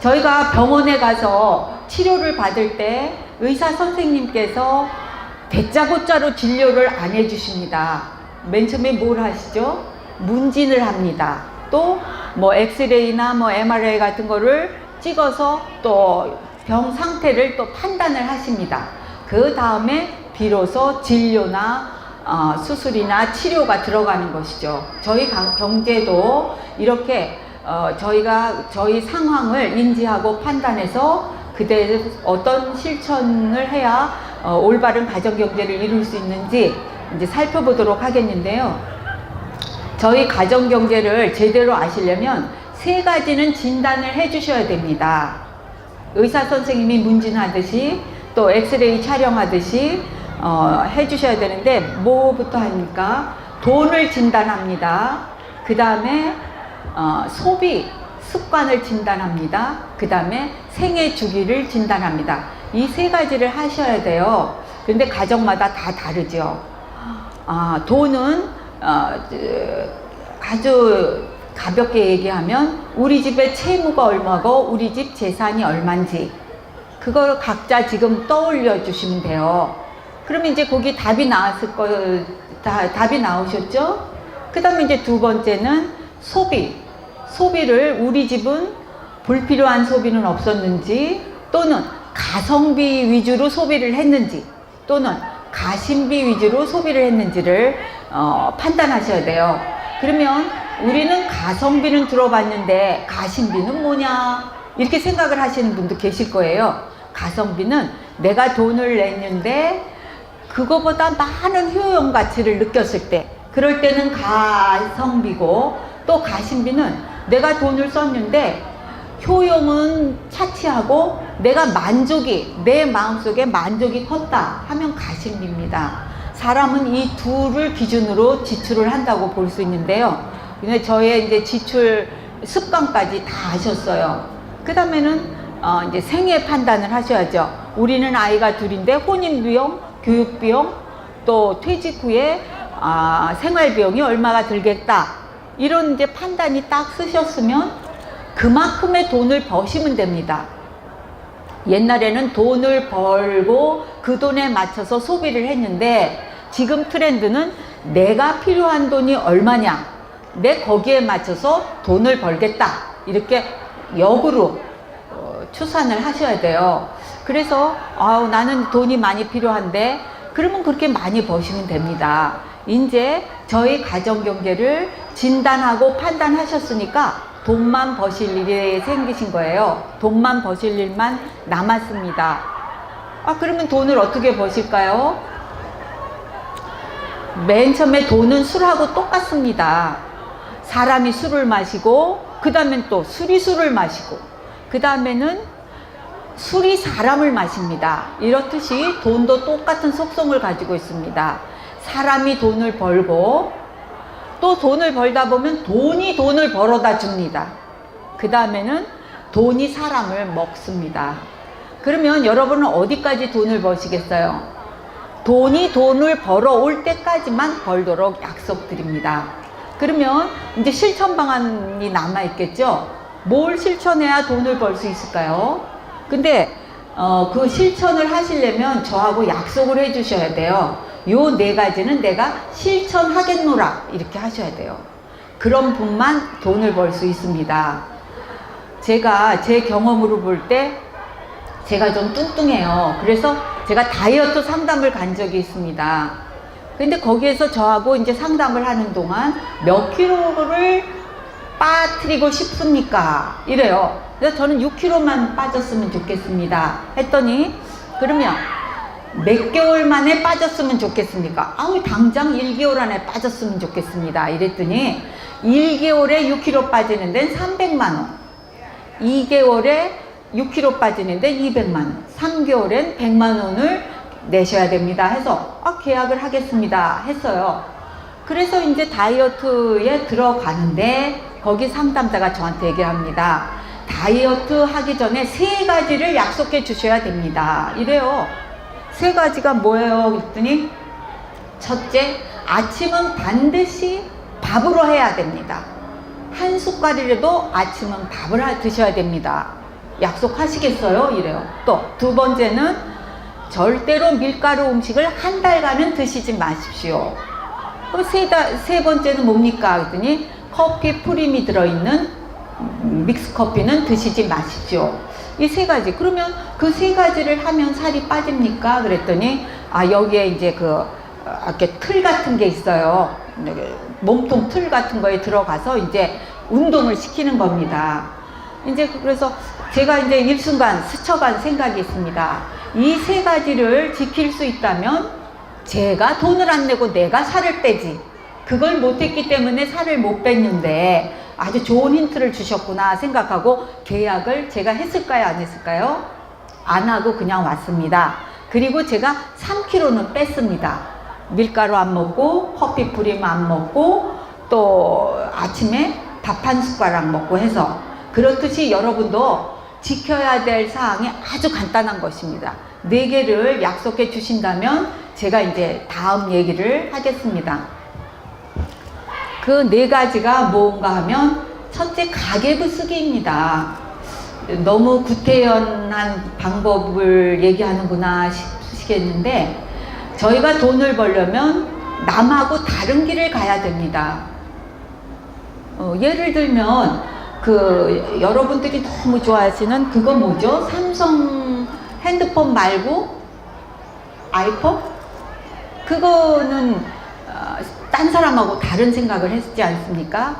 저희가 병원에 가서 치료를 받을 때 의사 선생님께서 대짜고짜로 진료를 안 해주십니다. 맨 처음에 뭘 하시죠? 문진을 합니다. 또 뭐 엑스레이나 뭐 MRI 같은 거를 찍어서 또 병 상태를 또 판단을 하십니다. 그 다음에 비로소 진료나 어, 수술이나 치료가 들어가는 것이죠. 저희 강- 경제도 이렇게 어, 저희가 저희 상황을 인지하고 판단해서 그때 어떤 실천을 해야 어, 올바른 가정 경제를 이룰 수 있는지 이제 살펴보도록 하겠는데요. 저희 가정 경제를 제대로 아시려면 세 가지는 진단을 해 주셔야 됩니다. 의사 선생님이 문진하듯이 또 엑스레이 촬영하듯이 어, 해 주셔야 되는데 뭐부터 합니까? 돈을 진단합니다. 그 다음에 어, 소비 습관을 진단합니다. 그 다음에 생애 주기를 진단합니다. 이 세 가지를 하셔야 돼요. 근데 가정마다 다 다르죠. 아, 돈은 어, 저, 아주 가볍게 얘기하면 우리 집의 채무가 얼마고 우리 집 재산이 얼마인지 그걸 각자 지금 떠올려 주시면 돼요. 그러면 이제 거기 답이 나왔을 거, 다, 답이 나오셨죠? 그 다음에 이제 두 번째는 소비. 소비를 우리 집은 불필요한 소비는 없었는지 또는 가성비 위주로 소비를 했는지 또는 가심비 위주로 소비를 했는지를 어, 판단하셔야 돼요. 그러면 우리는 가성비는 들어봤는데 가심비는 뭐냐 이렇게 생각을 하시는 분도 계실 거예요. 가성비는 내가 돈을 냈는데 그거보다 많은 효용 가치를 느꼈을 때 그럴 때는 가성비고 또 가심비는 내가 돈을 썼는데 효용은 차치하고 내가 만족이 내 마음속에 만족이 컸다 하면 가심비입니다. 사람은 이 둘을 기준으로 지출을 한다고 볼 수 있는데요. 근데 저의 이제 지출 습관까지 다 하셨어요. 그 다음에는 어 이제 생애 판단을 하셔야죠. 우리는 아이가 둘인데 혼인 비용, 교육 비용, 또 퇴직 후에 아, 생활 비용이 얼마가 들겠다. 이런 이제 판단이 딱 쓰셨으면 그만큼의 돈을 버시면 됩니다. 옛날에는 돈을 벌고 그 돈에 맞춰서 소비를 했는데 지금 트렌드는 내가 필요한 돈이 얼마냐 내 거기에 맞춰서 돈을 벌겠다 이렇게 역으로 어, 추산을 하셔야 돼요 그래서 아우 나는 돈이 많이 필요한데 그러면 그렇게 많이 버시면 됩니다 이제 저희 가정 경제를 진단하고 판단하셨으니까 돈만 버실 일이 생기신 거예요. 돈만 버실 일만 남았습니다. 아, 그러면 돈을 어떻게 버실까요? 맨 처음에 돈은 술하고 똑같습니다. 사람이 술을 마시고, 그 다음엔 또 술이 술을 마시고, 그 다음에는 술이 사람을 마십니다. 이렇듯이 돈도 똑같은 속성을 가지고 있습니다. 사람이 돈을 벌고, 또 돈을 벌다 보면 돈이 돈을 벌어다 줍니다. 그 다음에는 돈이 사람을 먹습니다. 그러면 여러분은 어디까지 돈을 버시겠어요? 돈이 돈을 벌어올 때까지만 벌도록 약속드립니다. 그러면 이제 실천 방안이 남아있겠죠? 뭘 실천해야 돈을 벌 수 있을까요? 근데 어, 그 실천을 하시려면 저하고 약속을 해주셔야 돼요. 요 네 가지는 내가 실천하겠노라 이렇게 하셔야 돼요. 그런 분만 돈을 벌 수 있습니다. 제가 제 경험으로 볼 때 제가 좀 뚱뚱해요. 그래서 제가 다이어트 상담을 간 적이 있습니다. 근데 거기에서 저하고 이제 상담을 하는 동안 몇 킬로를 빠뜨리고 싶습니까? 이래요. 그래서 저는 6킬로만 빠졌으면 좋겠습니다. 했더니 그러면 몇 개월 만에 빠졌으면 좋겠습니까? 아우 당장 1개월 안에 빠졌으면 좋겠습니다. 이랬더니 1개월에 6kg 빠지는 데는 300만 원. 2개월에 6kg 빠지는 데 200만 원. 3개월엔 100만 원을 내셔야 됩니다. 해서 아, 계약을 하겠습니다. 했어요. 그래서 이제 다이어트에 들어가는데 거기 상담자가 저한테 얘기합니다. 다이어트 하기 전에 세 가지를 약속해 주셔야 됩니다. 이래요. 세 가지가 뭐예요? 그랬더니 첫째, 아침은 반드시 밥으로 해야 됩니다. 한 숟갈이라도 아침은 밥을 하- 드셔야 됩니다. 약속하시겠어요? 이래요. 또 두 번째는 절대로 밀가루 음식을 한 달간은 드시지 마십시오. 세, 다, 세 번째는 뭡니까? 그랬더니 커피 프림이 들어있는 음, 믹스 커피는 드시지 마십시오. 이 세 가지. 그러면 그 세 가지를 하면 살이 빠집니까? 그랬더니 아 여기에 이제 그 어, 이렇게 틀 같은 게 있어요. 몸통 틀 같은 거에 들어가서 이제 운동을 시키는 겁니다. 이제 그래서 제가 이제 일순간 스쳐간 생각이 있습니다. 이 세 가지를 지킬 수 있다면 제가 돈을 안 내고 내가 살을 빼지. 그걸 못했기 때문에 살을 못 뺐는데 아주 좋은 힌트를 주셨구나 생각하고 계약을 제가 했을까요? 안 했을까요? 안 하고 그냥 왔습니다. 그리고 제가 3kg는 뺐습니다. 밀가루 안 먹고 커피 프림 안 먹고 또 아침에 밥 한 숟가락 먹고 해서 그렇듯이 여러분도 지켜야 될 사항이 아주 간단한 것입니다. 네 개를 약속해 주신다면 제가 이제 다음 얘기를 하겠습니다. 그 네 가지가 뭔가 하면 첫째 가계부 쓰기입니다. 너무 구태연한 방법을 얘기하는구나 싶으시겠는데 저희가 돈을 벌려면 남하고 다른 길을 가야 됩니다. 어, 예를 들면 그 여러분들이 너무 좋아하시는 그거 뭐죠? 삼성 핸드폰 말고 아이폰? 그거는 어, 딴 사람하고 다른 생각을 했지 않습니까?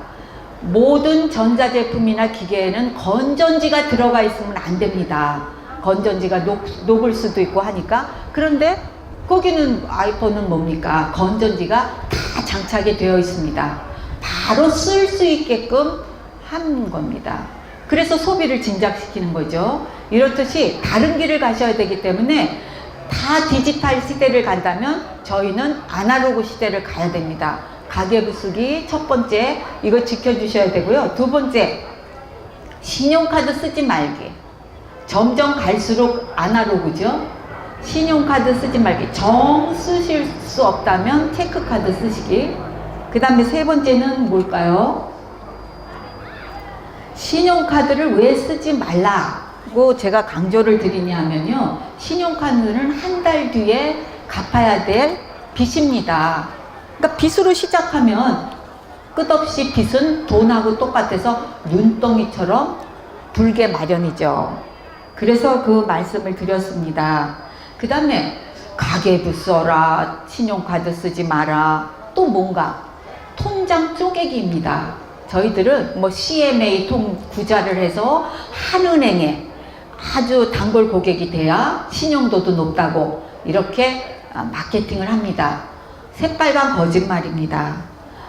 모든 전자제품이나 기계에는 건전지가 들어가 있으면 안 됩니다. 건전지가 녹, 녹을 수도 있고 하니까. 그런데 거기는 아이폰은 뭡니까? 건전지가 다 장착이 되어 있습니다. 바로 쓸 수 있게끔 한 겁니다. 그래서 소비를 진작시키는 거죠. 이렇듯이 다른 길을 가셔야 되기 때문에 다 디지털 시대를 간다면 저희는 아날로그 시대를 가야 됩니다. 가계부 쓰기 첫 번째 이거 지켜주셔야 되고요. 두 번째 신용카드 쓰지 말기. 점점 갈수록 아날로그죠. 신용카드 쓰지 말기. 정 쓰실 수 없다면 체크카드 쓰시기. 그 다음에 세 번째는 뭘까요? 신용카드를 왜 쓰지 말라 고 제가 강조를 드리냐 하면요. 신용카드는 한 달 뒤에 갚아야 될 빚입니다. 그러니까 빚으로 시작하면 끝없이 빚은 돈하고 똑같아서 눈덩이처럼 불게 마련이죠. 그래서 그 말씀을 드렸습니다. 그 다음에 가계부 써라, 신용카드 쓰지 마라, 또 뭔가 통장 쪼개기입니다. 저희들은 뭐 CMA 통 구자를 해서 한 은행에 아주 단골 고객이 돼야 신용도도 높다고 이렇게 아, 마케팅을 합니다. 새빨간 거짓말입니다.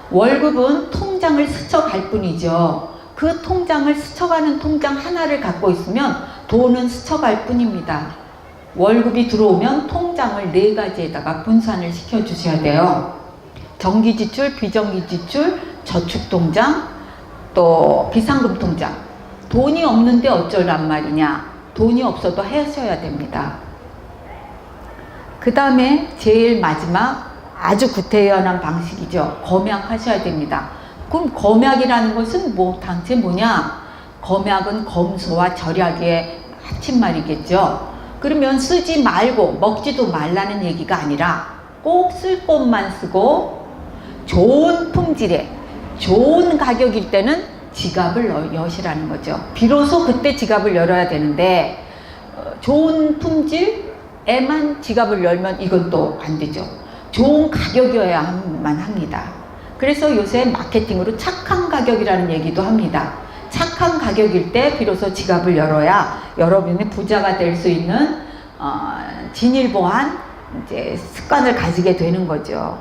월급은 통장을 스쳐갈 뿐이죠. 그 통장을 스쳐가는 통장 하나를 갖고 있으면 돈은 스쳐갈 뿐입니다. 월급이 들어오면 통장을 네 가지에다가 분산을 시켜 주셔야 돼요. 정기 지출, 비정기 지출, 저축 통장, 또 비상금 통장. 돈이 없는데 어쩌란 말이냐? 돈이 없어도 하셔야 됩니다. 그 다음에 제일 마지막 아주 구태연한 방식이죠. 검약하셔야 됩니다. 그럼 검약이라는 것은 뭐 당체 뭐냐? 검약은 검소와 절약의 합친 말이겠죠. 그러면 쓰지 말고 먹지도 말라는 얘기가 아니라 꼭 쓸 것만 쓰고 좋은 품질의 좋은 가격일 때는 지갑을 여- 여시라는 거죠. 비로소 그때 지갑을 열어야 되는데 어, 좋은 품질에만 지갑을 열면 또안 되죠. 좋은 가격이어야만 합니다. 그래서 요새 마케팅으로 착한 가격이라는 얘기도 합니다. 착한 가격일 때 비로소 지갑을 열어야 여러분이 부자가 될 수 있는 어, 진일보한 이제 습관을 가지게 되는 거죠.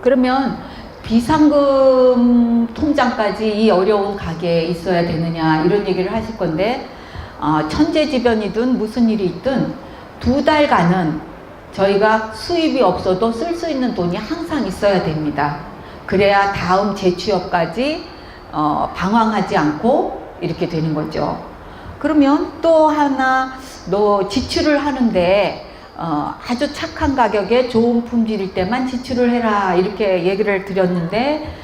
그러면 비상금 통장까지 이 어려운 가게에 있어야 되느냐 이런 얘기를 하실 건데 어, 천재지변이든 무슨 일이 있든 두 달간은 저희가 수입이 없어도 쓸 수 있는 돈이 항상 있어야 됩니다. 그래야 다음 재취업까지 어, 방황하지 않고 이렇게 되는 거죠. 그러면 또 하나 너 지출을 하는데 어, 아주 착한 가격에 좋은 품질일 때만 지출을 해라 이렇게 얘기를 드렸는데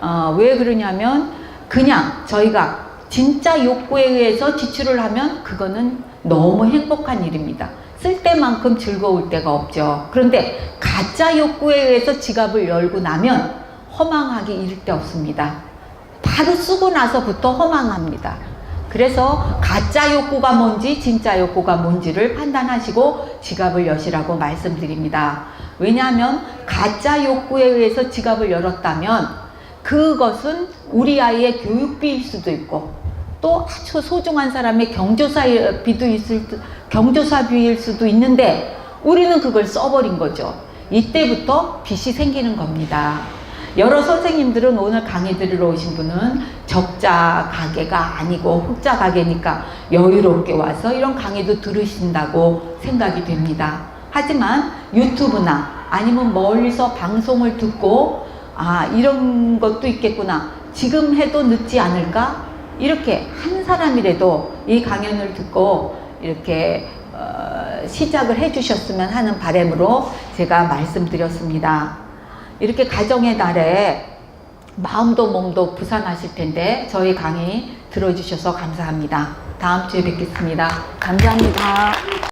어, 왜 그러냐면 그냥 저희가 진짜 욕구에 의해서 지출을 하면 그거는 너무 행복한 일입니다. 쓸 때만큼 즐거울 때가 없죠. 그런데 가짜 욕구에 의해서 지갑을 열고 나면 허망하기 이를 데 없습니다. 바로 쓰고 나서부터 허망합니다. 그래서 가짜 욕구가 뭔지 진짜 욕구가 뭔지를 판단하시고 지갑을 여시라고 말씀드립니다. 왜냐하면 가짜 욕구에 의해서 지갑을 열었다면 그것은 우리 아이의 교육비일 수도 있고 또 아주 소중한 사람의 경조사비도 있을 수- 경조사비일 수도 있는데 우리는 그걸 써버린 거죠. 이때부터 빚이 생기는 겁니다. 여러 선생님들은 오늘 강의 들으러 오신 분은 적자 가게가 아니고 흑자 가게니까 여유롭게 와서 이런 강의도 들으신다고 생각이 됩니다. 하지만 유튜브나 아니면 멀리서 방송을 듣고 아 이런 것도 있겠구나 지금 해도 늦지 않을까 이렇게 한 사람이라도 이 강연을 듣고 이렇게 어, 시작을 해주셨으면 하는 바람으로 제가 말씀드렸습니다. 이렇게 가정의 달에 마음도 몸도 부산하실 텐데 저희 강의 들어주셔서 감사합니다. 다음 주에 뵙겠습니다. 감사합니다.